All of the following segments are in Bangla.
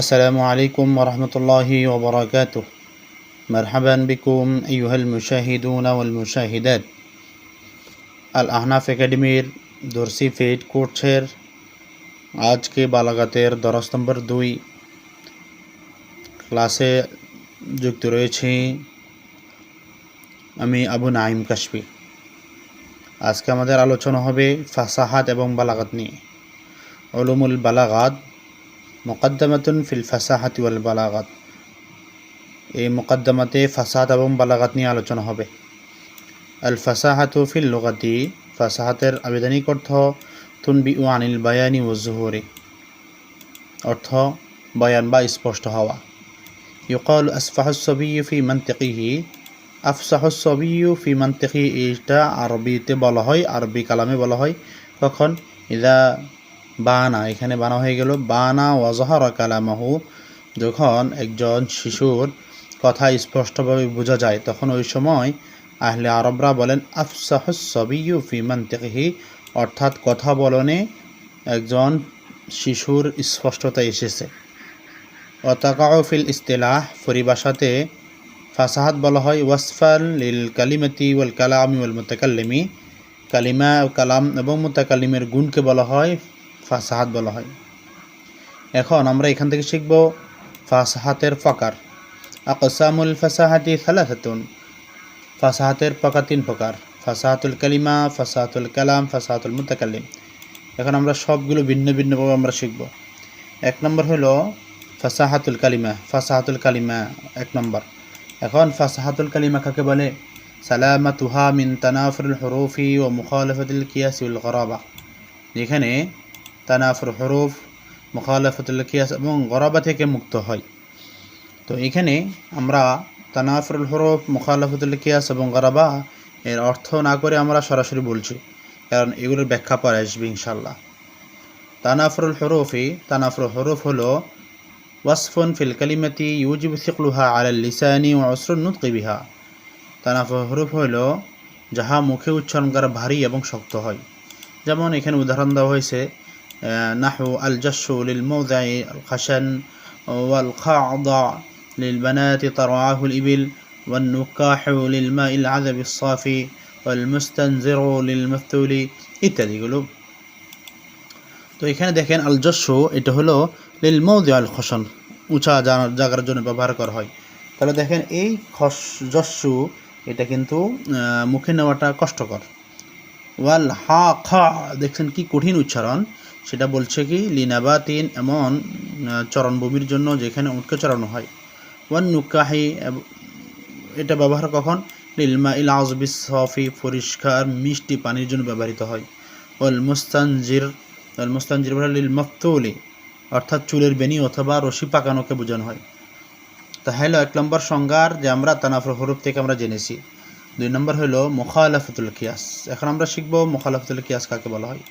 السلام عليكم ورحمة الله وبركاته مرحبا بكم أيها المشاهدون والمشاهدات আল আহনাফ একাডেমির দর্সি ফেড কোর্সের আজকে বালাগাতের দশ নম্বর দুই ক্লাসে যুক্ত রয়েছি আমি আবু নাইম কাশফি আজকে আমাদের আলোচনা হবে ফাসাহাত এবং বালাগাত নিয়ে অলুমুল বালাগাত মোকদ্দমাতুন ফিল ফাসাহাতি ওয়াল বালাগাত। এই মোকদ্দমাতে ফাসাহাত এবং বালাগাত নিয়ে আলোচনা হবে। আল ফাসাহাতু ফিল লুগাতি, ফাসাহাতের আবেদনিক অর্থ তুনবি ও আনিল বায়ানি ও জুহরি। অর্থ বয়ান বা স্পষ্ট হওয়া। ইউকাল আসফাহসবি ফি মান্তিকিহি আফসাহসবি ফি মান্তিকি এইটা আরবিতে বলা হয়, আরবি কালামে বলা হয়। কখন? ইদা বানা, এখানে বানা হয়ে গেল, বানা ওয়াজহার কালামাহু। যখন একজন শিশুর কথা স্পষ্টভাবে বোঝা যায়, তখন ওই সময় আহলে আরবরা বলেন আফসাহসবিউ ফি মান্তিকিহি। অর্থাৎ কথা বলনে একজন শিশুর স্পষ্টতা এসেছে। অতাকাউ ফিল ইস্তেলাহ। পরিভাষাতে ফাসাহাত বলা হয়, ওয়াসফাল লিল কালিমাতি ওয়াল কালামি ওয়াল মুতাকাল্লিমি। কালিমা কালাম এবং মুতাকাল্লিমের গুণকে বলা হয় ফাসাহাত বলা হয়। এখন আমরা এখান থেকে শিখব ফাসাহাতের ফকার আকসামুল ফাসাহাতি সালাসাতুন। ফাসাহাতের প্রকার তিন প্রকার। ফাসাহাতুল কালিমা, ফাসাহাতুল কালাম, ফাসাহাতুল মুতাকাল্লিম। এখন আমরা সবগুলো ভিন্ন ভিন্নভাবে আমরা শিখব। এক নম্বর হলো ফাসাহাতুল কালিমা। ফাসাহাতুল কালিমা এক নম্বর। এখন ফাসাহাতুল কালিমা কাকে বলে? সালামাতুহা মিন তানাফরুল হরফি ও মুখালফতুল কিয়াসিউল গরাবা। যেখানে তানাফর হরফ, মুখালফতুল কিয়াস এবং গরাবা থেকে মুক্ত হয়। তো এখানে আমরা তানাফরুল হরফ, মুখালফতুল কিয়াস এবং গরাবা এর অর্থ না করে আমরা সরাসরি বলছি, কারণ এগুলোর ব্যাখ্যা পরে আসবে ইনশাল্লাহ তানাফরুল হরফি তানাফরুল হরফ হলো ওয়াসফুন ফিল কালিমাতি ইউজিব সিকলুহা আলাল লিসানি ও অসরুন নুতকি বিহা। তানাফর হরফ হইল যাহা মুখে উচ্চারণ করা ভারী এবং শক্ত হয়। যেমন এখানে উদাহরণ দেওয়া হয়েছে নাহু আল জাসু লিল মৌদাই আল খাসান ওয়াল খাদা লিল বানাতি তারআহুল ইবিল والنكاح للماء العذب الصافي والمستنزر للمفتول ইত্যাদিগুলো তো এখানে দেখেন আল জস্যু এটা হলো লিল মৌদি আল খসন উঁচা জায়গার জন্য ব্যবহার করা হয় তাহলে দেখেন এই খস জস্যু এটা কিন্তু মুখে নেওয়াটা কষ্টকর ওয়াল হা খা দেখছেন কি কঠিন উচ্চারণ সেটা বলছে কি, লিনাবাতিন এমন চরণভূমির জন্য যেখানে উটকে চড়ানো হয়। ওয়ান নুকাহি এটা ব্যবহার কখন? লিলমা ইল আজবিস সফি, পরিষ্কার মিষ্টি পানির জন্য ব্যবহৃত হয়। ওল মুস্তানজির ওল মুস্তানজির বলে লিল মফতুলি, অর্থাৎ চুলের বেনি অথবা রশি পাকানোকে বোঝানো হয়। তাহলে এক নম্বর সংজ্ঞার যে আমরা তানাফর হরুফ থেকে আমরা জেনেছি। দুই নম্বর হলো মোখালাফতুল কিয়াস। এখন আমরা শিখব মোখালাফতুল কিয়াস কাকে বলা হয়।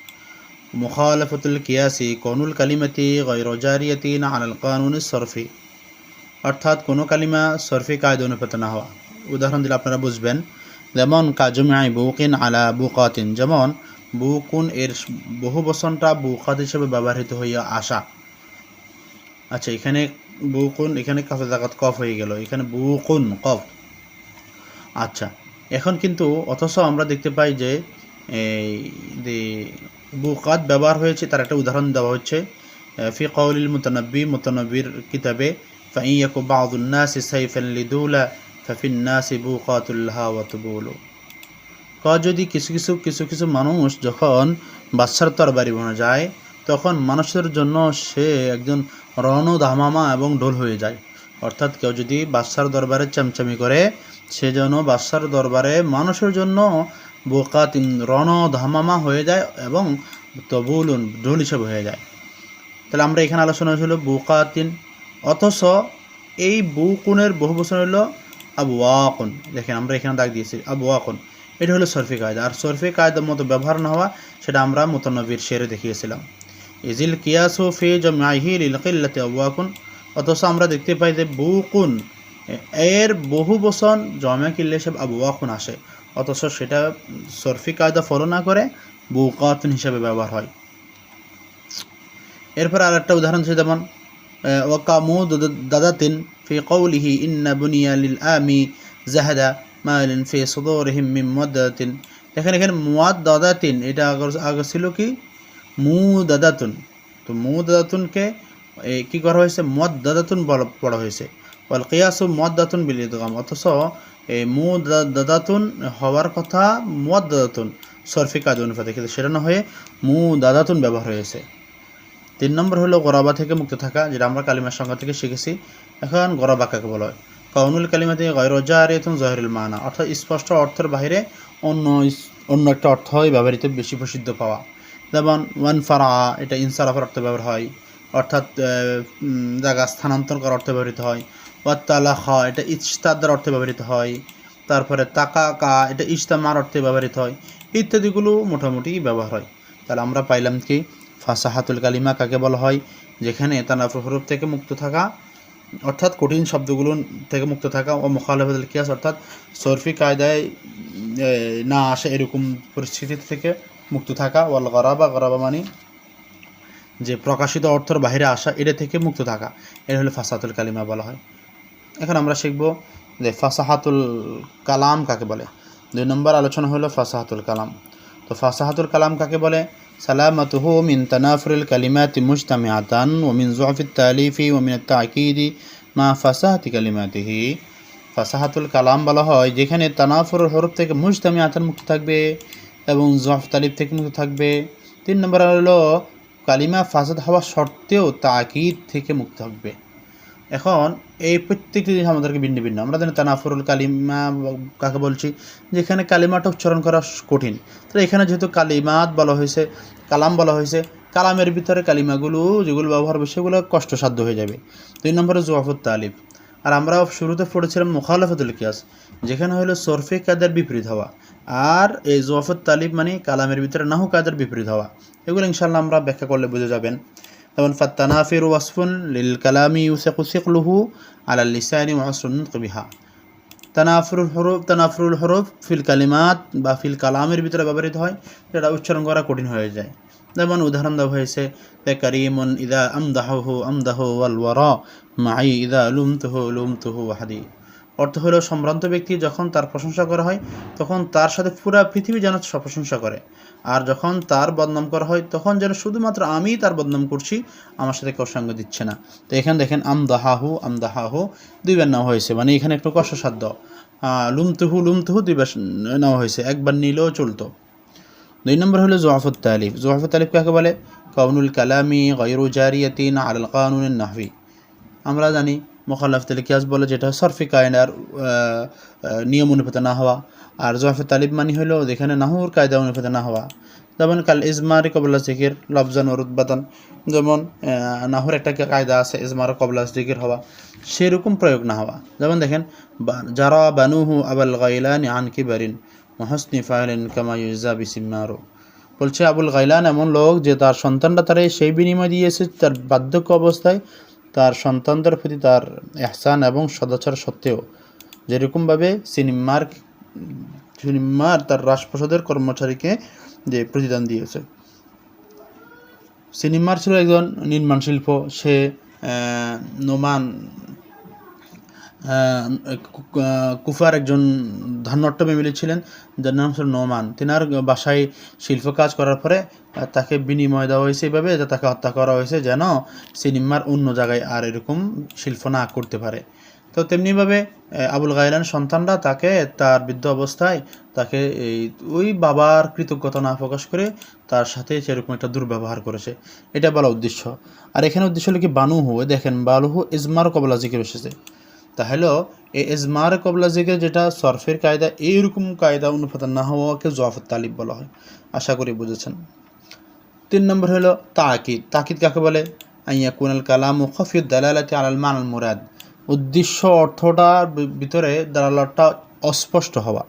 মোখালাফতুল কিয়াসি কনুল কালিমাতি গৈরজারিয়াতি না আনাল কানুন সরফি। অর্থাৎ কোনো কালিমা সরফি কায়দ অনুপাত না হওয়া। উদাহরণ দিলে আপনারা বুঝবেন, যেমন কাজুমাই বুকিন আলা বুকাতিন। যেমন, বুকুন এর বহু বসনটা বুকাত হিসেবে ব্যবহৃত হইয়া আসা। আচ্ছা এখানে বুকুন, এখানে কাফে জাগাত কফ হয়ে গেল। এখানে বুকুন, কফ। আচ্ছা এখন কিন্তু অথচ আমরা দেখতে পাই যে, এই বুকাত ব্যবহার হয়েছে, তার একটা উদাহরণ দেওয়া হচ্ছে। ফি কৌলিল মুতানব্বী, মুতানব্বীর কিতাবে ফাইয়াকু বাউদুন্নাসি সাইফান লিদুলা, ফাফিন নাসি বুকাতুল্লাহা ওয়াতুবুলু ক, যদি কিছু কিছু কিছু কিছু মানুষ যখন বাচ্চার তরবারি বনা যায়, তখন মানুষের জন্য সে একজন রণ ধামামা এবং ঢোল হয়ে যায়। অর্থাৎ কেউ যদি বাচ্চার দরবারে চামচামি করে, সে যেন বাচ্চার দরবারে মানুষের জন্য বোকাতিন রণ ধামামা হয়ে যায় এবং তবুল ঢোল হিসেবে হয়ে যায়। তাহলে আমরা এখানে আলোচনা হয়েছিল বুকাতিন। অথচ এই বুকুনের বহু বছর হলো আবু ওয়াকুন দেখেন, আমরা এখানে দাগ দিয়েছি আবু ওয়াকুন এটা হলো সরফি কায়দা। আর সরফি কায়দার মতো ব্যবহার না হওয়া, সেটা আমরা মোতানবীর শেরে দেখিয়েছিলাম। ইজিল কিয়াসু ফি জমাহি লিলকিল্লাতে আবুয়াকুন অথচ আমরা দেখতে পাই যে বুকুন, এর বহু বচন জমা কিল্লে হিসেবে আবুয়াকুন আসে। অথচ সেটা সরফি কায়দা ফলো না করে বুকাতুন হিসাবে ব্যবহার হয়। এরপর আর একটা উদাহরণ ছিল যেমন ওয়াকামু দাদাতিন ফি কৌলিহি ইন্না বুনিয়া লিল আমি জাহাদা মালিন ফি সদরিহিম মিম মুদাতিন দেখেন এখানে মুয়াদ দাদাতিন, এটা আগে ছিল কি? মু দাদাতুন তো মু দাদাতুনকে কি করা হয়েছে? মদ দাদাতুন বলা- পড়া হয়েছে। ওয়াল কিয়াসু মদ দাতুন বিল ইদগাম। অথচ মু দাদাতুন হওয়ার কথা মদ দাদাতুন সরফি কাজ অনুপাতে। কিন্তু সেটা না হয়ে মু দাদাতুন ব্যবহার হয়েছে তিন নম্বর হলো গরাবা থেকে মুক্ত থাকা, যেটা আমরা কালিমার সংখ্যা থেকে শিখেছি। এখন গরাবা কাকে বলা? হয় কাউনুল কালিমাতে গৈরজারিয়তুন জহিরুল মানা। অর্থাৎ স্পষ্ট অর্থের বাইরে অন্য অন্য একটা অর্থ হয় ব্যবহৃত বেশি প্রসিদ্ধ পাওয়া। যেমন ওয়ান ফারা, এটা ইনসারাফের অর্থ ব্যবহার হয়। অর্থাৎ জায়গা স্থানান্তর করার অর্থে ব্যবহৃত হয়। ওয়াত্তালা এটা ইস্তাদার অর্থে ব্যবহৃত হয়। তারপরে তাকা কা এটা ইস্তামার অর্থে ব্যবহৃত হয়। ইত্যাদিগুলো মোটামুটি ব্যবহার হয়। তাহলে আমরা পাইলাম কি? ফাসাহাতুল কালিমা কাকে বলা হয়? যেখানে তানাফুর হরফ থেকে মুক্ত থাকা, অর্থাৎ কঠিন শব্দগুলো থেকে মুক্ত থাকা ও মোখালেফাতুল কিয়াস, অর্থাৎ সরফি কায়দায় না আসে এরকম পরিস্থিতি থেকে মুক্ত থাকা, ওয়াল গরাবা গরাবা মানে যে প্রকাশিত অর্থর বাইরে আসা, এটা থেকে মুক্ত থাকা। এটা হলো ফাসাহাতুল কালিমা বলা হয়। এখন আমরা শিখব যে ফাসাহাতুল কালাম কাকে বলে। দুই নম্বর আলোচনা হলো ফাসাহাতুল কালাম। তো ফাসাহাতুল কালাম কাকে বলে? সালামতুহু মিন তানাফুরিল কালিমাতি মুজতামিআতান ওয়া মিন যুফিত তালিফি ওয়া মিন তাকিদি মা ফাসাহাতি কালিমাতিহি। ফাসাহাতুল কালাম বলা হয়, যেখানে তানাফুর হরফ থেকে মুজতামিআতান মুক্ত থাকবে এবং জফ তালিফ থেকে মুক্ত থাকবে। তিন নম্বর হলো, কালিমা ফাসাদ হওয়া সত্ত্বেও তাকিদ থেকে মুক্ত থাকবে। এখন এই প্রত্যেকটি জিনিস আমাদেরকে ভিন্ন ভিন্ন। আমরা জানি তানাফুরুল কালিমা কাকে বলছি, যেখানে কালিমাটা উচ্চারণ করা কঠিন। তো এখানে যেহেতু কালিমাত বলা হয়েছে, কালাম বলা হয়েছে, কালামের ভিতরে কালিমাগুলো যেগুলো ব্যবহার হবে সেগুলো কষ্টসাধ্য হয়ে যাবে। দুই নম্বরে জোয়াফুত তালিফ। আর আমরা শুরুতে পড়েছিলাম মুখালাফতুল কিয়াস, যেখানে হলো সরফে কাদের বিপরীত হওয়া। আর এই জোয়াফুত তালিব মানে কালামের ভিতরে নাহু কাদের বিপরীত হওয়া। এগুলো ইনশাল্লাহ আমরা ব্যাখ্যা করলে বুঝে যাবেন। যেমন ফাত্তানাফির ওয়াসফুন লিল কালামি ইউসাকু সিকলুহু আলা লিসানি ওয়াসরুন বিহা তানাফরুল হরফ তানাফরুল হরফ ফিল কালিমাত বা ফিল কালামের ভিতরে ব্যবহৃত হয়, যেটা উচ্চারণ করা কঠিন হয়ে যায়। যেমন উদাহরণ দেওয়া হয়েছে তে করিমন ইদা আমদাহু আমদাহ ওয়াল ওয়ারা, মাই ইদা লুমতুহু লুমতুহু ওয়াহাদি। অর্থ হলো সম্ভ্রান্ত ব্যক্তি যখন তার প্রশংসা করা হয়, তখন তার সাথে পুরা পৃথিবী যেন প্রশংসা করে। আর যখন তার বদনাম করা হয়, তখন যেন শুধুমাত্র আমিই তার বদনাম করছি, আমার সাথে কেউ সঙ্গ দিচ্ছে না। তো এখানে দেখেন, আমদাহাহু আমদাহাহু দুইবার নেওয়া হয়েছে। মানে এখানে একটু কষ্টসাধ্য লুমতুহু লুমতুহু দুইবার নেওয়া হয়েছে। একবার নিলেও চলতো। দুই নম্বর হলো জোয়াফুত তালিফ। জোয়াফুত তালিফ কাকে বলে? কাউনুল কালামি গৈরু জারিয়াতিন আল কানুন নাহভি আমরা জানি মোখাল্লাফ কিয়াস বলে, যেটা সরফি কায়নার নিয়ম অনুপাতে না হওয়া। আর জোয়াফে তালিব মানি হলো যেখানে নাহুর কায়দা অনুপাতে না হওয়া। যেমন কাল ইজমারি কবলা জিকির, লফজান রুদ্বাতান যেমন নাহুর একটা কায়দা আছে, ইজমার কবলা জিকির হওয়া। সেরকম প্রয়োগ না হওয়া। যেমন দেখেন যারা বানুহু আবাল গাইলানি আন কিবারিন, মহসনি ফাহলিন কামা ইউজা বিসিমারো। বলছে, আবুল গাইলান এমন লোক যে তার সন্তানরা তারে সেই বিনিময় দিয়েছে, তার বার্ধক্য অবস্থায় তার সন্তানদের প্রতি তার এহসান এবং সদাচার সত্ত্বেও যেরকমভাবে সিনেমার সিনেমার তার রাজপ্রসাদের কর্মচারীকে যে প্রতিদান দিয়েছে। সিনেমার ছিল একজন নির্মাণ শিল্প। সে নোমান কুফার একজন ধন্যট্ট মিলে ছিলেন যার নাম ছিল নোমান। তেনার বাসায় শিল্প কাজ করার পরে তাকে বিনিময় দেওয়া হয়েছে এইভাবে যে তাকে হত্যা করা হয়েছে যেন সিনেমার অন্য জায়গায় আর এরকম শিল্প না করতে পারে। তো তেমনিভাবে আবুল গাইলান সন্তানরা তাকে তার বৃদ্ধ অবস্থায় তাকে এই, ওই বাবার কৃতজ্ঞতা না প্রকাশ করে তার সাথে সেরকম একটা দুর্ব্যবহার করেছে। এটা বলা উদ্দেশ্য। আর এখানে উদ্দেশ্য হলো কি বানুহু দেখেন বালুহু ইজমার কবলা জিকির এসেছে। তাহলে এই ইজমার কবলা জিকির যেটা সরফের কায়দা, এইরকম কায়দা অনুপাত না হওয়াকে জফর তালিব বলা হয়। আশা করি বুঝেছেন। তিন নম্বর হলো তাকিদ। তাকিদ কাকে বলে? আইয়া কুনাল কালাম ও খফিউদ দালালাতি আলাল মানাল মুরাদ। উদ্দেশ্য অর্থটার ভিতরে দালালটা অস্পষ্ট হওয়া।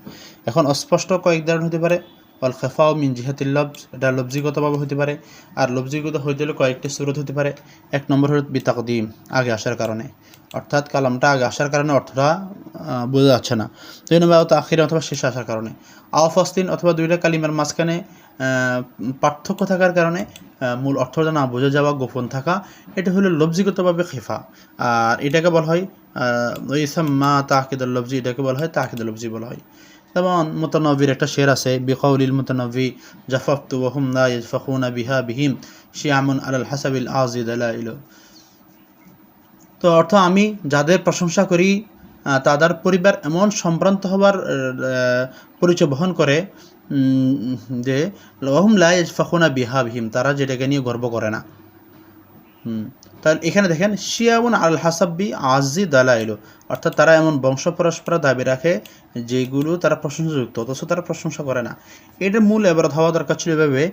এখন অস্পষ্ট কয়েক ধরনের হতে পারে। অল খেফাও মিন জিহাতিল লবজ, এটা লব্জিগতভাবে হতে পারে। আর লব্জিগত হইতে হলে কয়েকটি সুরত হতে পারে। এক নম্বর হল বিতাকদিম, আগে আসার কারণে। অর্থাৎ কালামটা আগে আসার কারণে অর্থটা বোঝা যাচ্ছে না। দুই নম্বর আখিরে অথবা শেষে আসার কারণে। আওয়াফস্তিন অথবা দুইটা কালিমার মাঝখানে পার্থক্য থাকার কারণে মূল অর্থটা না বোঝা যাওয়া, গোপন থাকা, এটা হলো লব্জিগতভাবে খেফা। আর এটাকে বলা হয় ওই মা তাকিদুল লব্জি, এটাকে বলা হয় তাকিদুল লব্জি বলা হয়। যেমন মোতানবির একটা শের আছে, বিকাউলিল মোতানবি জাফাফতু ওহুম লা ইয়াজফাকুনা বিহা বিহিম, শিয়ামুন আল হাসাবিল আজিদ আলাইল তো অর্থ আমি যাদের প্রশংসা করি তাদের পরিবার এমন সম্ভ্রান্ত হবার পরিচয় বহন করে যে ওহুম লা ইয়াজফাকুনা বিহা বিহিম, তারা যেটাকে নিয়ে গর্ব করে না। হুম। তাহলে এখানে দেখেন, শিয়াউন আল হাসাব্বি আজি দালাইলো। অর্থাৎ তারা এমন বংশ পরস্পর দাবি রাখে যেগুলো তারা প্রশংসাযুক্ত, অথচ তারা প্রশংসা করে না। এটার মূল এবার হওয়া দরকার ছিল এভাবে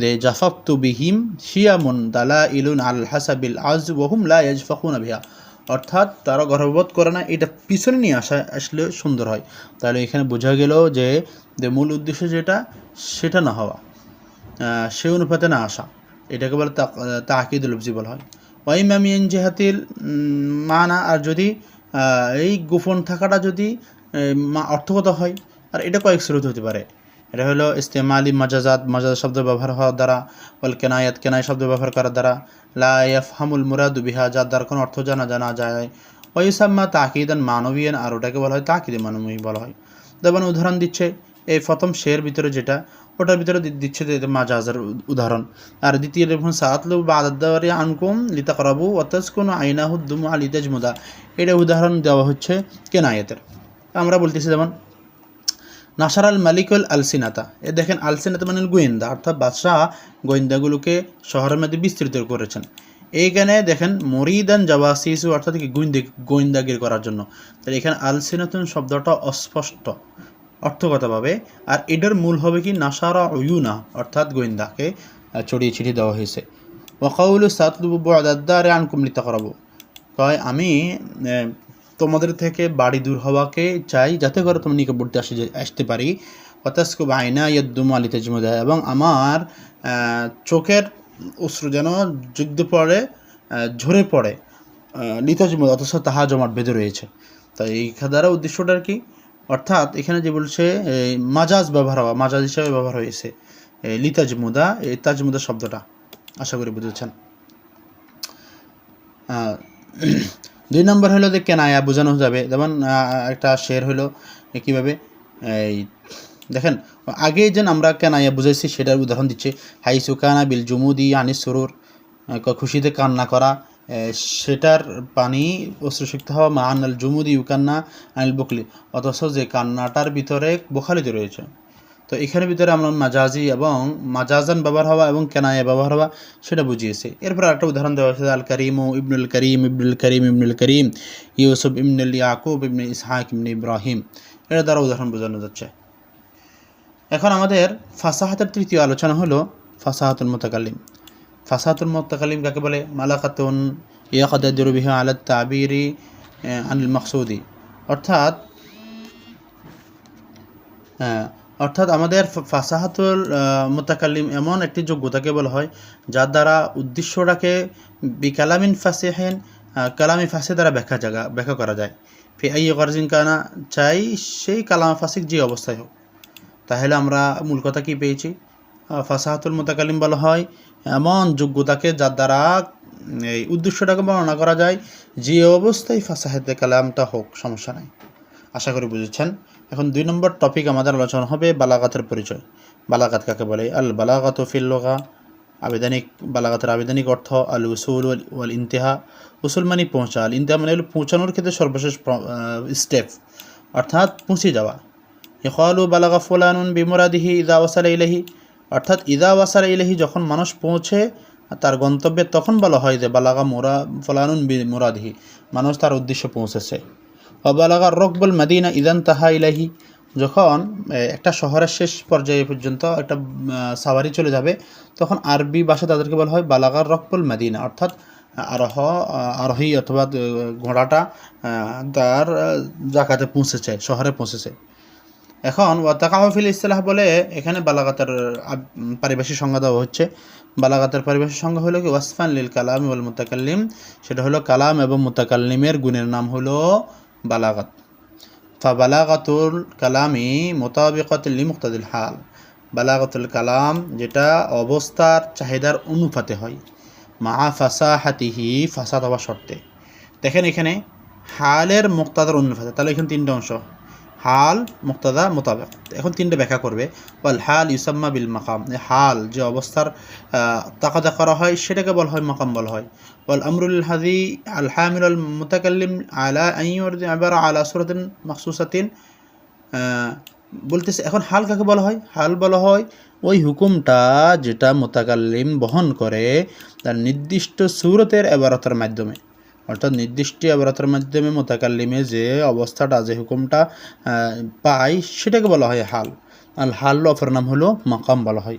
যে জাফাক্তু বিহিম শিয়ামুন দালা ইলুন আল হাসাবিল আজ ওহুম লা ইয়াজফাকুন বিহা। অর্থাৎ তারা গর্ববোধ করে না, এটা পিছনে নিয়ে আসা আসলে সুন্দর হয়। তাহলে এখানে বোঝা গেল যে যে মূল উদ্দেশ্য যেটা, সেটা না হওয়া সে অনুপাতে না আসা। এটাকে বলে তাকিদুল লফজি বলা হয়। ওয়াইমামিয়ান জেহাতিল মানা, আর যদি এই গোপন থাকাটা যদি অর্থগত হয়, আর এটা কয়েক স্রোত হতে পারে। এটা হলো ইস্তেমালি মাজাজাত, মাজাজ শব্দ ব্যবহার হওয়ার দ্বারা, ওয়াল কেনায়াত, কেনায় শব্দ ব্যবহার করার দ্বারা, লা হামুল মুরাদু বিহা, যার দ্বারা কোনো অর্থ জানা জানা যায়। ওয়ুসাম্মা তাকিদান মানবীয়ান, আর ওটাকে বলা হয় তাকিদে মানবী বলা হয়। যেমন উদাহরণ দিচ্ছে, এই প্রথম শের ভিতরে যেটা ওটার ভিতরে দিচ্ছে মাজাজের উদাহরণ। আর দ্বিতীয় দেখুন সাতলু বাদাদারি আনকুম লিতা করাবু অতাজ কোনো আইনাহুদ্দুম আলিতাজ মুদা এটা উদাহরণ দেওয়া হচ্ছে কেনায়েতের। আমরা বলতেছি যেমন, নাসার আল মালিকুল আলসিনাতা এ দেখেন আলসিনাতা মানে গোয়েন্দা, অর্থাৎ বাদশাহ গোয়েন্দাগুলোকে শহরের মধ্যে বিস্তৃত করেছেন। এইখানে দেখেন, মরিদান জাওয়াসিসু অর্থাৎ গোয়েন্দা, গোয়েন্দাগিরি করার জন্য। তাহলে এখানে আলসিনাতুন শব্দটা অস্পষ্ট। অর্থগতভাবে। আর এটার মূল হবে কি? নাসারা উয়ুনা, অর্থাৎ গোয়েন্দাকে ছড়িয়ে ছিটিয়ে দেওয়া হয়েছে। ওয়াকাউলু সাতলুবু বদাদ্দারে আনকুমলিতা করাবো কয়, আমি তোমাদের থেকে বাড়ি দূর হওয়াকে চাই, যাতে করে তোমার নিকটবর্তী আসে আসতে পারি। হতাস্কু আয়না ইয়াদ্দুম আলী তেজমুদা এবং আমার চোখের অশ্রু যেন যুদ্ধ পড়ে ঝরে পড়ে লিতাজমুদ, অথচ তাহা জমাট বেঁধে রয়েছে। তাই এই দ্বারা উদ্দেশ্যটা আর কি? অর্থাৎ এখানে যে বলছে মাজাজ ব্যবহার হওয়া, মাজাজ হিসাবে ব্যবহার হয়েছে। লিতাজমুদা এই তাজমুদা শব্দটা। আশা করি বুঝেছেন। দুই নম্বর হলো যে কেনায়া, বোঝানো যাবে। যেমন একটা শের হলো কীভাবে? এই, দেখেন, আগে যেন আমরা কেনায়া বুঝাইছি, সেটার উদাহরণ দিচ্ছে। হাই সুকানা বিল জুমুদি আনিস সুরুর খুশিতে কান্না করা সেটার পানি অশ্রুসিক্ত হওয়া মা আনাল জুমুদি ইউকান্না আনিল বকলি। অথচ যে কান্নাটার ভিতরে বোখালিতে রয়েছে। তো এখানে ভিতরে আমরা মাজাজি এবং মাজাজান ব্যবহার হওয়া এবং কেনায়া ব্যবহার হওয়া সেটা বুঝিয়েছে। এরপর একটা উদাহরণ দেওয়া হয়েছে, আল করিম ও ইবনুল করিম ইবনুল করিম ইবনুল করিম, ইউসুফ ইবনুল ইয়াকুব ইবনে ইসহাক ইবনে ইব্রাহিম। এর দ্বারা উদাহরণ বোঝানো যাচ্ছে। এখন আমাদের ফাসাহাতের তৃতীয় আলোচনা হলো ফাসাহাতুল মোতাকালিম ফাসাহাতুল মোতাকালিম কাকে বলে? মালাকাতুন ইয়াকাদুর বিহা আলাদ তাবিরি আনিল মকসুদি। অর্থাৎ অর্থাৎ আমাদের ফাসাহাতুল আহ, মোতাকাল্লিম এমন একটি যোগ্যতাকে বলা হয় যার দ্বারা উদ্দেশ্যটাকে বিকালামিন ফাসেহেন কালামি ফাসে দ্বারা ব্যাখ্যা জায়গা ব্যাখ্যা করা যায়। ফি আই গার্জিন কানা চাই সেই কালাম ফাসিক যে অবস্থায় হোক। তাহলে আমরা মূল কথা কি পেয়েছি? ফাসাহাতুল মোতাকালিম বলা হয়, এমন যোগ্যতাকে যার দ্বারা এই উদ্দেশ্যটাকে বর্ণনা করা যায়, যে অবস্থায় ফাসাহাতে কালামটা হোক, সমস্যা নাই। আশা করি বুঝেছেন। এখন দুই নম্বর টপিক আমাদের আলোচনা হবে বালাগাতের পরিচয়। বালাগাত কাকে বলে? আল বালাগাত ফিল লগা। আবেদনিক, বালাগাতের আবেদনিক অর্থ আল উসুল ওয়াল- ইন্তেহা উসুল মানে পৌঁছা। আল ইন্তেহা মানে হলো পৌঁছানোর ক্ষেত্রে সর্বশেষ স্টেপ অর্থাৎ পৌঁছে যাওয়া। ইকালু বালাগা ফুলানুন বিমুরাদিহি ইদা ওয়াসালা ইলাহি অর্থাৎ ইদা ওয়াসালা ইলাহি যখন মানুষ পৌঁছে তার গন্তব্যে, তখন বলা হয় যে, বালাগা মোরা, ফলানুন মুরাদিহি। মানুষ তার উদ্দেশ্যে পৌঁছেছে। অবালাগা রকবুল মদিনা ইদান তাহা ইলাহি যখন একটা শহরের শেষ পর্যায়ে পর্যন্ত একটা সাওয়ারি চলে যাবে, তখন আরবি ভাষা তাদেরকে বলা হয় বালাগার রকবুল মদিনা। অর্থাৎ আরোহ আরোহী অথবা ঘোড়াটা তার জায়গাতে পৌঁছেছে, শহরে পৌঁছেছে। এখন ওয়াতাকাহফিল ইসলাহ বলে এখানে বালাগাতের পারিভাষিক সংজ্ঞা দেওয়া হচ্ছে। বালাগাতের পারিভাষিক সংজ্ঞা হলো কি? ওয়াসফান লিল কালাম ওয়াল মুতাকাল্লিম। সেটা হলো কালাম এবং মুতাকাল্লিমের গুণের নাম হলো বালাগাত। ফাবালাগাতুল কালামি মোতাবিকত লি মুক্তাদিল হাল। বালাগাতুল কালাম যেটা অবস্থার চাহিদার অনুপাতে হয়। মা ফাসাহাতিহি, ফাসাদ হওয়া শর্তে। দেখেন এখানে হালের মুক্তাদার অনুপাতে। তাহলে এখানে তিনটা অংশ। হাল, মুক্তাদা মোতাবেক এখন তিনটে ব্যাখ্যা করবে। ওয়াল হাল ইউসাম্মা বিল মাকাম। হাল যে অবস্থার তাকাদা করা হয়, সেটাকে বলা হয় মাকাম বলা হয়। ওয়াল আমরুল হাদি আল হামিল আল মুতাকাল্লিম আলা আবার আলা সুরাতিন মাকসুসাতিন বলতেছে, এখন হাল কাকে বলা হয়? হাল বলা হয় ওই হুকুমটা যেটা মোতাকাল্লিম বহন করে তার নির্দিষ্ট সুরতের এবারতার মাধ্যমে। অর্থাৎ নির্দিষ্ট আবরাতের মাধ্যমে মোতাকাল্লিমে যে অবস্থাটা, যে হুকুমটা পায়, সেটাকে বলা হয় হাল। আল হাল অপর নাম হলো মাকাম বলা হয়।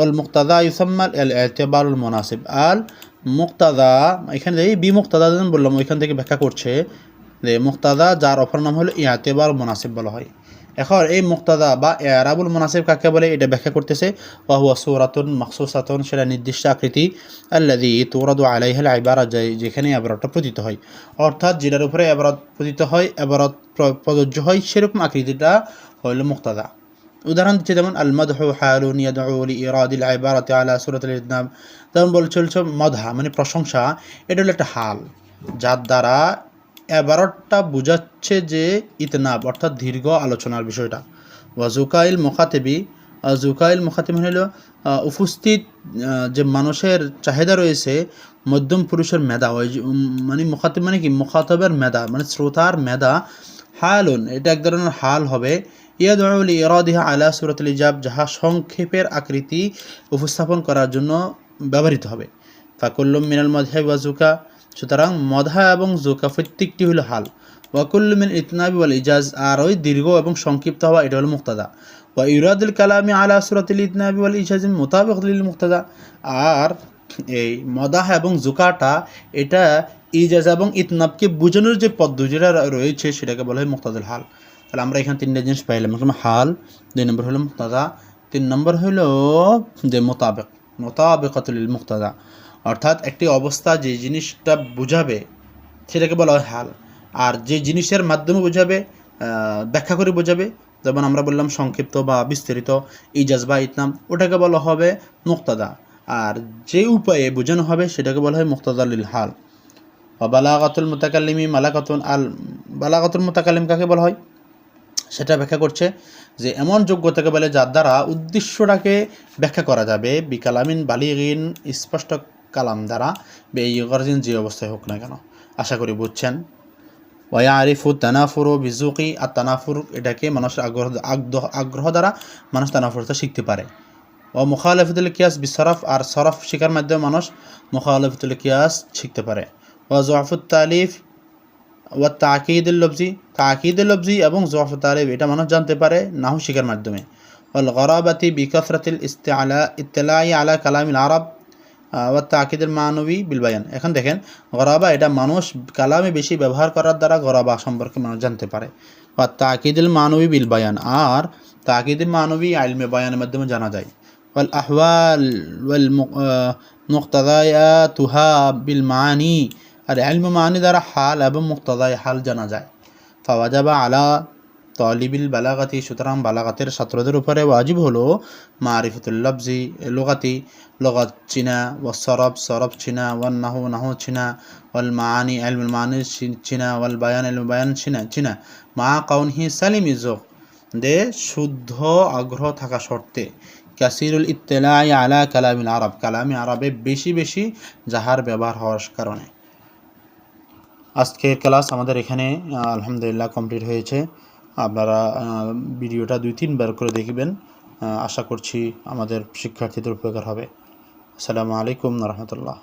অল মুক্তাদা ইউসাম্মাল এল এতেবারুল মোনাসিব। আল মুক্তাদা, এখানে এই বি যেমন বললাম, ওইখান থেকে ব্যাখ্যা করছে যে মুক্তাদা, যার অপর নাম হলো ইয়াতেবার মোনাসিব বলা হয়। এখন এই মুক্তাদা বা এরাবুল মোনাসিব কাকে বলে এটা ব্যাখ্যা করতেছে ওয়াহুয়া সুরাতুন মাকসুসাতুন সেটা নির্দিষ্ট আকৃতি আল্লাদি তুরাদু আলাইহাল আইবারা যেখানে এবারতটা প্রতীত হয়। অর্থাৎ যেটার উপরে এবারত প্রতীত হয় এবারত প্রযোজ্য হয়, সেরকম আকৃতিটা হইল মুক্তাদা। উদাহরণ দিচ্ছে যেমন আল মদহু হালুন ইয়াদউ লি ইরাদিল আইবারাতি আলা সূরাতুল ইদনাব যেমন বলে চলছে মদহা মানে প্রশংসা এটা হলো একটা হাল, যার দ্বারা এবারতটা বোঝাচ্ছে যে ইতনাব অর্থাৎ দীর্ঘ আলোচনার বিষয়টা। ওয়াজুকাইল মোখাতেবি জুকাইল মোখাতেব হলো আহ, উপস্থিত যে মানুষের চাহিদা রয়েছে মধ্যম পুরুষের মেধা ওই মানে মুখাতেব মানে কি? মুখাতবের মেধা মানে শ্রোতার মেধা। হালুন এটা এক ধরনের হাল হবে। ইয়াদুল ইরাদিহা আলা সুরাতুল ইজাব যাহা সংক্ষেপের আকৃতি উপস্থাপন করার জন্য ব্যবহৃত হবে। ফাকুল্লুম মিনাল মদহা ওয়া জুকা সুতরাং মদহা এবং জুকা প্রত্যেকটি হলো হাল। ওয়াকুল্লু মিন ইতনাবি ওয়াল ইজাজ, আর ওই দীর্ঘ এবং সংক্ষিপ্ত হওয়া, এটা হলো মুক্তাদা। ওয়া ইরাদুল কালামি আলা সুরাতুল ইতনাবি ওয়াল ইজাজ মোতাবেক মুক্তাদা। আর এই মদাহ এবং জুকাটা, এটা ইজাজ এবং ইতনাবকে বোঝানোর যে পদ্ধতিটা রয়েছে, সেটাকে বলা হয় মুক্তাদুল হাল। তাহলে আমরা এখানে তিনটা জিনিস পাইলাম। প্রথম হাল, দুই নম্বর হলো মুক্তাদা, তিন নম্বর হলো যে মোতাবেক মোতাবেকাতুল মুক্তাদা। অর্থাৎ একটি অবস্থা যে জিনিসটা বুঝাবে, সেটাকে বলা হয় হাল। আর যে জিনিসের মাধ্যমে বোঝাবে ব্যাখ্যা করে বোঝাবে, যেমন আমরা বললাম সংক্ষিপ্ত বা বিস্তারিত ইজাজ বা ইতনাম, ওটাকে বলা হবে মুক্তাদা। আর যে উপায়ে বোঝানো হবে, সেটাকে বলা হয় মুক্তাদালিল হাল। বালাগাতুল মুতাকাল্লিমি মালাকাতুন আল, বালাগাতুল মুতাকাল্লিম কাকে বলা হয়? সেটা ব্যাখ্যা করছে যে এমন যোগ্যতাকে বলে যার দ্বারা উদ্দেশ্যটাকে ব্যাখ্যা করা যাবে। বিকালামিন বালিগিন স্পষ্ট কালাম দ্বারা বে ইগরজিন যে অবস্থায় হোক না কেন, আশা করি বুঝছেন। ওয়া আরিফু তানাফুর ও বিজুকি আর তানাফুর এটাকে মানুষের আগ্রহ আগ্রহ আগ্রহ দ্বারা মানুষ তানাফুরতা শিখতে পারে। ও মুখালফিতুল কিয়াস বিসরফ, আর সরফ শিকার মাধ্যমে মানুষ মুখালফিতুল কিয়াস শিখতে পারে। ও জোয়াফুত তালিফ ও তাকিদুল লফজি তাকিদুল লফজি এবং জোয়াফুত তালিফ, এটা মানুষ জানতে পারে নাহু শিকার মাধ্যমে। ও গরাবাতি বিকসরাতিল ইস্তেআলা, ইত্তেলাই আলা কালামিল আরব ও তাকিদুল মানবী বিলবায়ান এখন দেখেন, গরাবা এটা মানুষ কালামে বেশি ব্যবহার করার দ্বারা গরাবা সম্পর্কে মানুষ জানতে পারে। বা তাকিদুল মানবী বিলবায়ান আর তাকিদুল মানবী আলমে বায়ানের মাধ্যমে জানা যায়। ওয়াল আহওয়াল ওয়াল মুক্তাদায়াতুহা বিল মানি। আর আলম মানি দ্বারা হাল এবং মুক্তাদায় হাল জানা যায়। ফাওয়াজাবা আলা তলিবিল বালাগাতি, সুতরাং বালাগাতের ছাত্রদের উপরে ওয়াজিব হলো মারিফতুল লফজি লোগাতি, লগত চিনা ও সরব সরব চিনা ওয়াল নাহু নাহু চিনা, ওয়াল মানি আলমুল মানি চিনা ওয়াল বায়ান আলম বায়ান চিনা চিনা। মা কাউনহি সালিম ইজোক দে শুদ্ধ আগ্রহ থাকা শর্তে, কাসিরুল ইত্তেলাই আলা কালামিল আরব, কালামি আরবে বেশি বেশি যাহার ব্যবহার হওয়ার কারণে। আজকের ক্লাস আমাদের এখানে, আলহামদুলিল্লাহ কমপ্লিট হয়েছে। আপনারা ভিডিওটা দুই তিনবার করে দেখবেন। আশা করছি আমাদের শিক্ষার্থীদের উপকার হবে। আসসালামু আলাইকুম রহমতুল্লাহ।